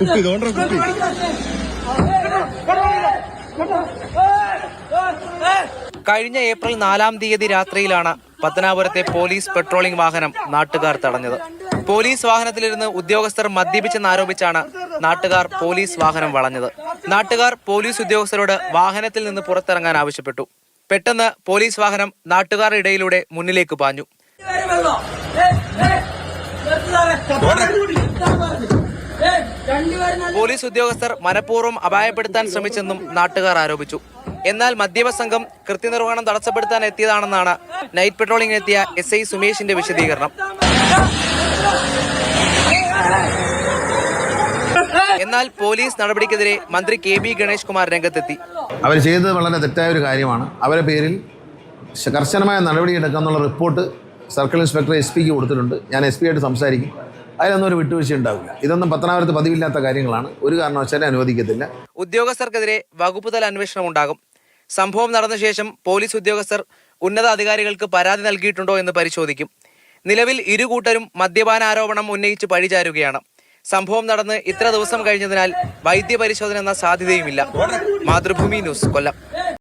കുപ്പി തോണ്ട കുപ്പി കഴിഞ്ഞ ഏപ്രിൽ നാലാം തീയതി രാത്രിയിലാണ് പത്തനാപുരത്തെ പോലീസ് പെട്രോളിംഗ് വാഹനം നാട്ടുകാർ തടഞ്ഞത്. പോലീസ് വാഹനത്തിലിരുന്ന് ഉദ്യോഗസ്ഥർ മദ്യപിച്ചെന്നാരോപിച്ചാണ് നാട്ടുകാർ പോലീസ് വാഹനം വളഞ്ഞത്. നാട്ടുകാർ പോലീസ് ഉദ്യോഗസ്ഥരോട് വാഹനത്തിൽ നിന്ന് പുറത്തിറങ്ങാൻ ആവശ്യപ്പെട്ടു. പെട്ടെന്ന് പോലീസ് വാഹനം നാട്ടുകാരുടെ ഇടയിലൂടെ മുന്നിലേക്ക് പാഞ്ഞു. പോലീസ് ഉദ്യോഗസ്ഥർ മനഃപൂർവം അപായപ്പെടുത്താൻ ശ്രമിച്ചെന്നും നാട്ടുകാർ ആരോപിച്ചു. എന്നാൽ മദ്യപ സംഘം കൃത്യനിർവഹണം തടസ്സപ്പെടുത്താൻ എത്തിയതാണെന്നാണ് നൈറ്റ് പെട്രോളിംഗിനെത്തിയ എസ് ഐ സുമേഷിന്റെ വിശദീകരണം. എന്നാൽ പോലീസ് നടപടിക്കെതിരെ മന്ത്രി കെ ബി ഗണേഷ് കുമാർ രംഗത്തെത്തി. അവർ ചെയ്തത് വളരെ തെറ്റായ ഒരു കാര്യമാണ്. അവരുടെ പേരിൽ കർശനമായ കർശനമായ നടപടിയെടുക്കാന്നുള്ള റിപ്പോർട്ട് സർക്കിൾ ഇൻസ്പെക്ടർ എസ് പിക്ക് കൊടുത്തിട്ടുണ്ട്. ഞാൻ എസ് പി ആയിട്ട് സംസാരിക്കും. അതിലൊന്നും ഒരു വിട്ടുവീഴ്ച ഉണ്ടാവില്ല. ഇതൊന്നും പത്തനാപുരത്ത് പതിവില്ലാത്ത കാര്യങ്ങളാണ്. ഒരു കാരണവശാലും അനുവദിക്കത്തില്ല. ഉദ്യോഗസ്ഥർക്കെതിരെ വകുപ്പ് തല അന്വേഷണം ഉണ്ടാകും. സംഭവം നടന്ന ശേഷം പോലീസ് ഉദ്യോഗസ്ഥർ ഉന്നത അധികാരികൾക്ക് പരാതി നൽകിയിട്ടുണ്ടോ എന്ന് പരിശോധിക്കും. നിലവിൽ ഇരു കൂട്ടരും മദ്യപാന ആരോപണം ഉന്നയിച്ച് പഴിചാരുകയാണ് സംഭവം നടന്ന് ഇത്ര ദിവസം കഴിഞ്ഞതിനാൽ വൈദ്യപരിശോധന എന്ന സാധ്യതയുമില്ല. മാതൃഭൂമി ന്യൂസ് കൊല്ലം.